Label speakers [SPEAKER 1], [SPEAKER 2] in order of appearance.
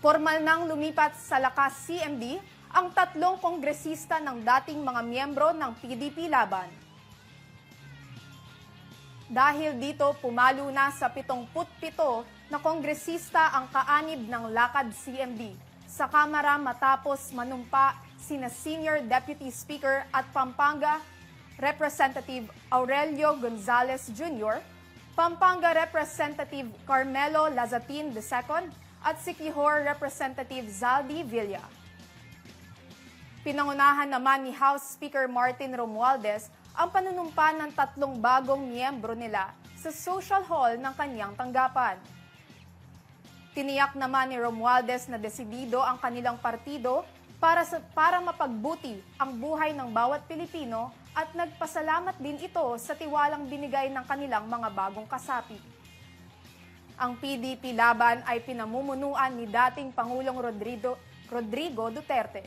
[SPEAKER 1] Formal nang lumipat sa lakas CMD ang tatlong kongresista ng dating mga miyembro ng PDP Laban. Dahil dito, pumalo na sa 77 na kongresista ang kaanib ng Lakad CMD sa Kamara matapos manumpa sina Senior Deputy Speaker at Pampanga Representative Aurelio Gonzales Jr., Pampanga Representative Carmelo Lazatin II at Sikihor Representative Zaldi Villa. Pinangunahan naman ni House Speaker Martin Romualdez ang panunumpa ng tatlong bagong miyembro nila sa social hall ng kanyang tanggapan. Tiniyak naman ni Romualdez na desidido ang kanilang partido para sa, para mapagbuti ang buhay ng bawat Pilipino at nagpasalamat din ito sa tiwalang binigay ng kanilang mga bagong kasapi. Ang PDP laban ay pinamumunuan ni dating Pangulong Rodrigo, Rodrigo Duterte.